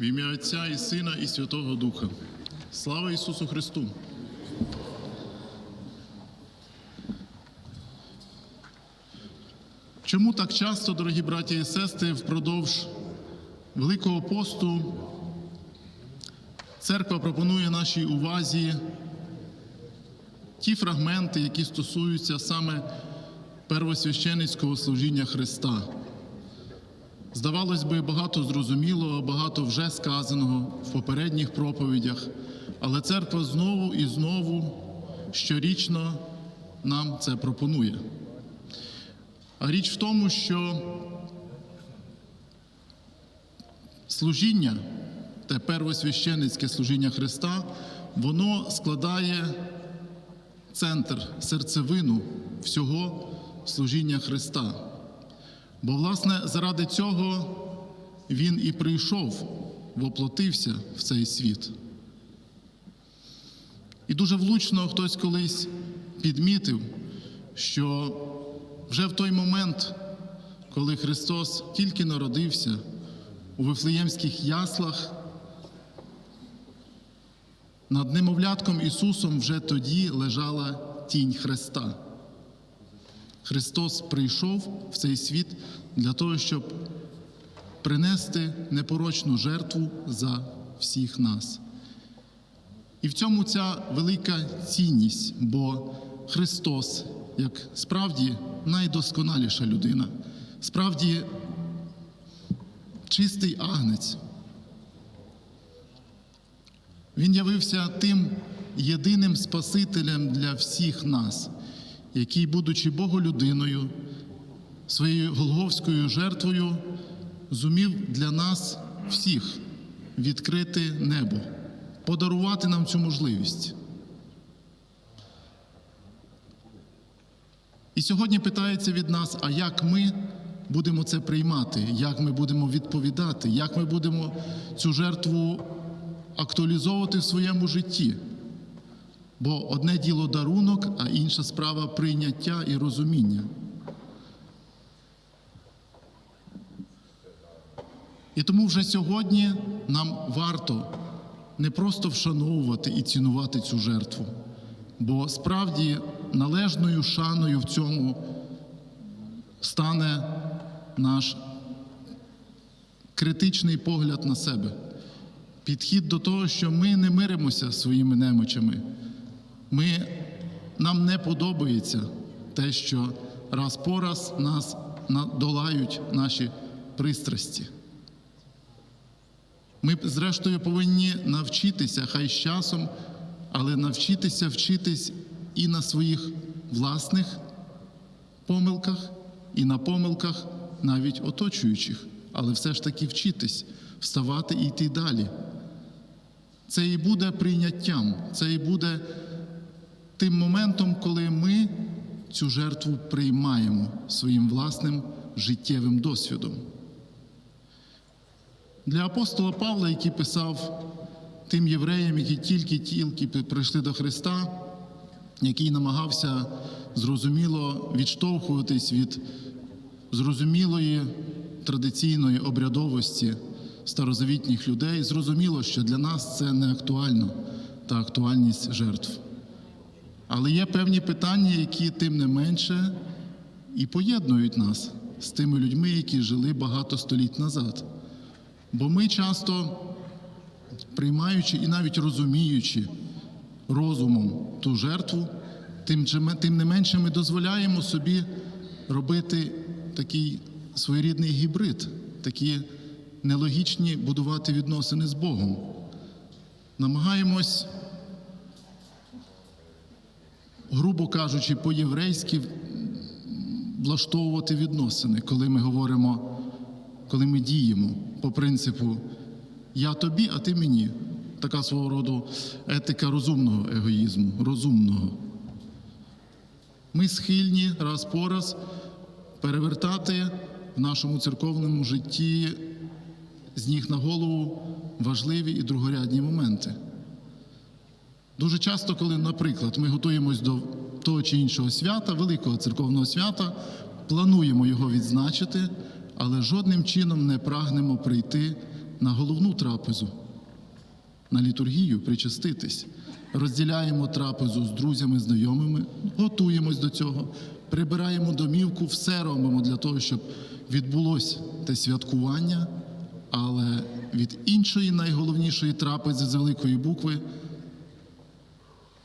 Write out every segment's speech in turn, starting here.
В ім'я Отця і Сина, і Святого Духа. Слава Ісусу Христу! Чому так часто, дорогі браті і сестри, впродовж Великого посту церква пропонує нашій увазі ті фрагменти, які стосуються саме первосвященицького служіння Христа? Здавалось би, багато зрозумілого, багато вже сказаного в попередніх проповідях, але церква знову і знову щорічно нам це пропонує. А річ в тому, що служіння, те первосвященицьке служіння Христа, воно складає центр, серцевину всього служіння Христа. Бо, власне, заради цього Він і прийшов, воплотився в цей світ. І дуже влучно хтось колись підмітив, що вже в той момент, коли Христос тільки народився у Вифлеємських яслах, над немовлятком Ісусом вже тоді лежала тінь Христа. Христос прийшов в цей світ для того, щоб принести непорочну жертву за всіх нас. І в цьому ця велика цінність, бо Христос, як справді найдосконаліша людина, справді чистий агнець. Він явився тим єдиним Спасителем для всіх нас, який, будучи Боголюдиною, своєю голговською жертвою, зумів для нас всіх відкрити небо, подарувати нам цю можливість. І сьогодні питається від нас, а як ми будемо це приймати, як ми будемо відповідати, як ми будемо цю жертву актуалізовувати в своєму житті. Бо одне діло дарунок, а інша справа прийняття і розуміння. І тому вже сьогодні нам варто не просто вшановувати і цінувати цю жертву, бо справді належною шаною в цьому стане наш критичний погляд на себе, підхід до того, що ми не миримося своїми немочами. Ми, Нам не подобається те, що раз по раз нас долають наші пристрасті. Ми, зрештою, повинні навчитися, хай з часом, але навчитися вчитись і на своїх власних помилках, і на помилках навіть оточуючих, але все ж таки вчитись, вставати і йти далі. Це і буде прийняттям, це і буде тим моментом, коли ми цю жертву приймаємо своїм власним життєвим досвідом. Для апостола Павла, який писав тим євреям, які тільки-тільки прийшли до Христа, який намагався зрозуміло відштовхуватись від зрозумілої традиційної обрядовості старозавітніх людей, зрозуміло, що для нас це не актуально та актуальність жертв. Але є певні питання, які тим не менше і поєднують нас з тими людьми, які жили багато століть назад. Бо ми часто, приймаючи і навіть розуміючи розумом ту жертву, тим, не менше ми дозволяємо собі робити такий своєрідний гібрид, такі нелогічні будувати відносини з Богом. Намагаємось, грубо кажучи, по-єврейськи влаштовувати відносини, коли ми говоримо, коли ми діємо по принципу я тобі, а ти мені. Така свого роду етика розумного егоїзму, розумного. Ми схильні раз по раз перевертати в нашому церковному житті з ніг на голову важливі і другорядні моменти. Дуже часто, коли, наприклад, ми готуємось до того чи іншого свята, великого церковного свята, плануємо його відзначити, але жодним чином не прагнемо прийти на головну трапезу, на літургію причаститись. Розділяємо трапезу з друзями, знайомими, готуємось до цього, прибираємо домівку, все робимо для того, щоб відбулось те святкування, але від іншої найголовнішої трапези з великої букви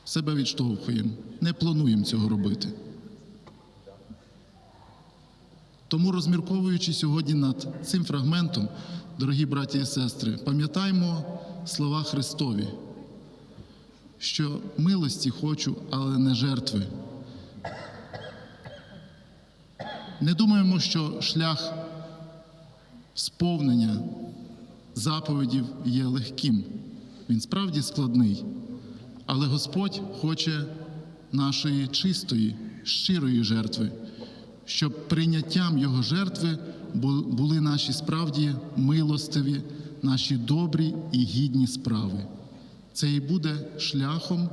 себе відштовхуємо. Не плануємо цього робити. Тому, розмірковуючи сьогодні над цим фрагментом, дорогі браті і сестри, пам'ятаймо слова Христові, що милості хочу, але не жертви. Не думаємо, що шлях сповнення заповідів є легким. Він справді складний. Але Господь хоче нашої чистої, щирої жертви, щоб прийняттям Його жертви були наші справді милостиві, наші добрі і гідні справи. Це і буде шляхом,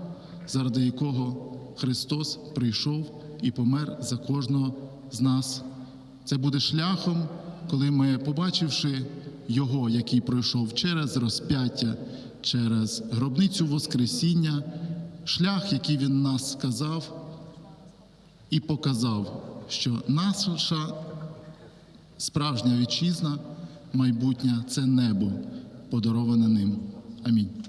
заради якого Христос прийшов і помер за кожного з нас. Це буде шляхом, коли ми, побачивши Його, який пройшов через розп'яття, через гробницю Воскресіння, шлях, який Він нас сказав і показав, що наша справжня вітчизна, майбутнє це небо, подароване ним. Амінь.